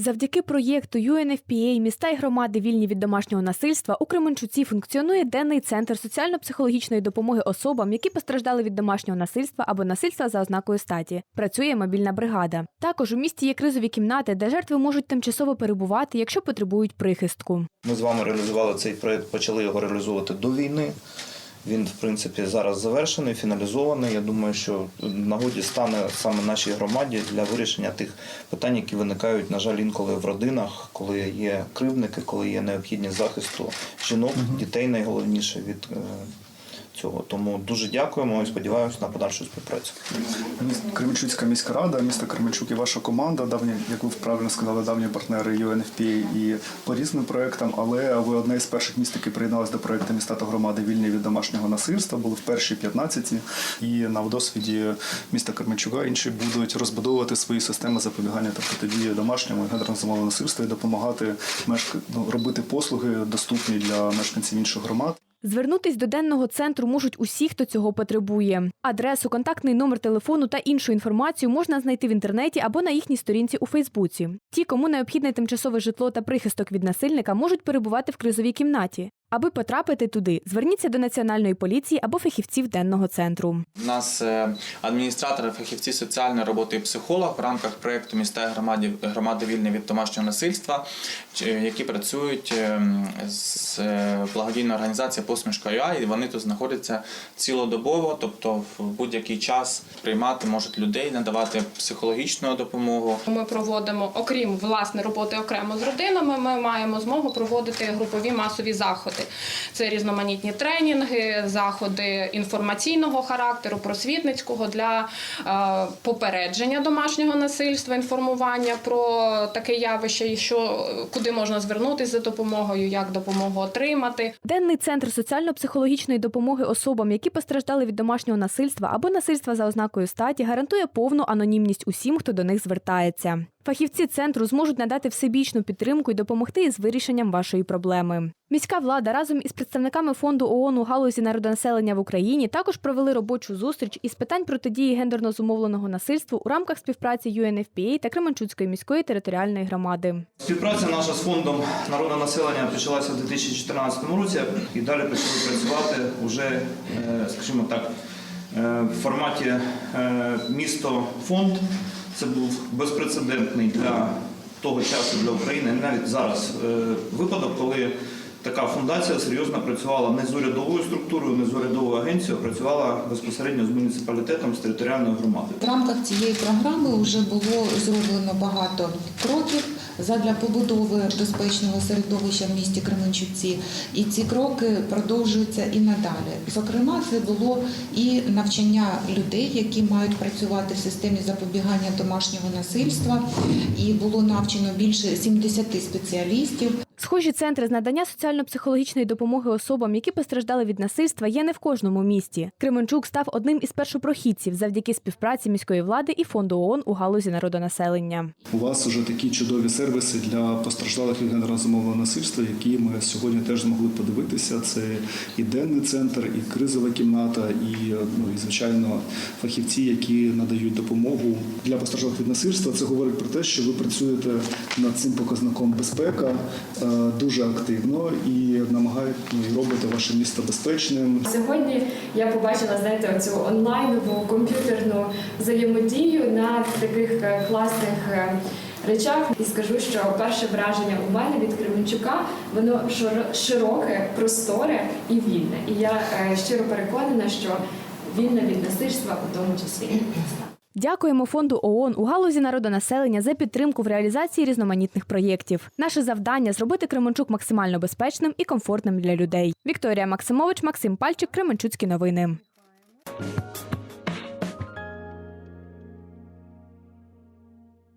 Завдяки проєкту UNFPA «Міста і громади вільні від домашнього насильства у Кременчуці функціонує денний центр соціально-психологічної допомоги особам, які постраждали від домашнього насильства або насильства за ознакою статі. Працює мобільна бригада. Також у місті є кризові кімнати, де жертви можуть тимчасово перебувати, якщо потребують прихистку. Ми з вами реалізували цей проєкт, почали його реалізовувати до війни. Він, в принципі, зараз завершений, фіналізований. Я думаю, що нагоді стане саме нашій громаді для вирішення тих питань, які виникають, на жаль, інколи в родинах, коли є кривники, коли є необхідність захисту жінок, дітей найголовніше від е, цього. Тому дуже дякуємо і сподіваємося на подальшу співпрацю. Кременчуцька міська рада, місто Кременчук і ваша команда, давні, як ви правильно сказали, давні партнери UNFPA і по різним проектам, але ви одне із перших міст, які приєдналися до проекту міста та громади вільні від домашнього насильства, були в першій 15 і на досвіді міста Кременчука інші будуть розбудовувати свої системи запобігання та протидії домашньому і гендерно насильству і допомагати мешк... ну, робити послуги доступні для мешканців інших громад. Звернутись до денного центру можуть усі, хто цього потребує. Адресу, контактний номер телефону та іншу інформацію можна знайти в інтернеті або на їхній сторінці у Фейсбуці. Ті, кому необхідне тимчасове житло та прихисток від насильника, можуть перебувати в кризовій кімнаті. Аби потрапити туди, зверніться до національної поліції або фахівців денного центру. У нас е, адміністратори, фахівці соціальної роботи і психолог в рамках проєкту міста і громади, громади вільні від домашнього насильства, які працюють е, з е, благодійною організацією Посмішка ЮА, і вони тут знаходяться цілодобово, тобто в будь-який час приймати можуть людей, надавати психологічну допомогу. Ми проводимо, окрім власне роботи окремо з родинами, ми маємо змогу проводити групові масові заходи. Це різноманітні тренінги, заходи інформаційного характеру, просвітницького для е, попередження домашнього насильства, інформування про таке явище, що куди можна звернутися за допомогою, як допомогу отримати. Денний центр соціально-психологічної допомоги особам, які постраждали від домашнього насильства або насильства за ознакою статі, гарантує повну анонімність усім, хто до них звертається. Фахівці центру зможуть надати всебічну підтримку і допомогти із вирішенням вашої проблеми. Міська влада разом із представниками фонду ООН у галузі народонаселення в Україні також провели робочу зустріч із питань протидії гендерно зумовленого насильству у рамках співпраці UNFPA та Кременчуцької міської територіальної громади. Співпраця наша з фондом народне населення почалася в 2014 році і далі почали працювати вже, е, скажімо так, е, в форматі е, місто-фонд. Це був безпрецедентний для того часу для України, навіть зараз випадок, коли така фундація серйозно працювала не з урядовою структурою, не з урядовою агенцією, а працювала безпосередньо з муніципалітетом, з територіальною громадою. В рамках цієї програми вже було зроблено багато кроків задля побудови безпечного середовища в місті Кременчуці, і ці кроки продовжуються і надалі. Зокрема, це було і навчання людей, які мають працювати в системі запобігання домашнього насильства, і було навчено більше 70 спеціалістів. Схожі центри з надання соціально-психологічної допомоги особам, які постраждали від насильства, є не в кожному місті. Кременчук став одним із першопрохідців завдяки співпраці міської влади і фонду ООН у галузі народонаселення. У вас вже такі чудові сервіси для постраждалих від гендерно насильства, які ми сьогодні теж змогли подивитися. Це і денний центр, і кризова кімната, і ну і звичайно фахівці, які надають допомогу для постраждалих від насильства. Це говорить про те, що ви працюєте над цим показником безпека е, дуже активно і намагаєте ну, і робите ваше місто безпечним. Сьогодні я побачила, знаєте, оцю онлайнову комп'ютерну взаємодію на таких е, класних е, речах. І скажу, що перше враження у мене від Кременчука воно широ- широке, просторе і вільне. І я е, щиро переконана, що вільне від насильства у тому числі. Дякуємо фонду ООН у галузі народонаселення за підтримку в реалізації різноманітних проєктів. Наше завдання зробити Кременчук максимально безпечним і комфортним для людей. Вікторія Максимович, Максим Пальчик, Кременчуцькі новини.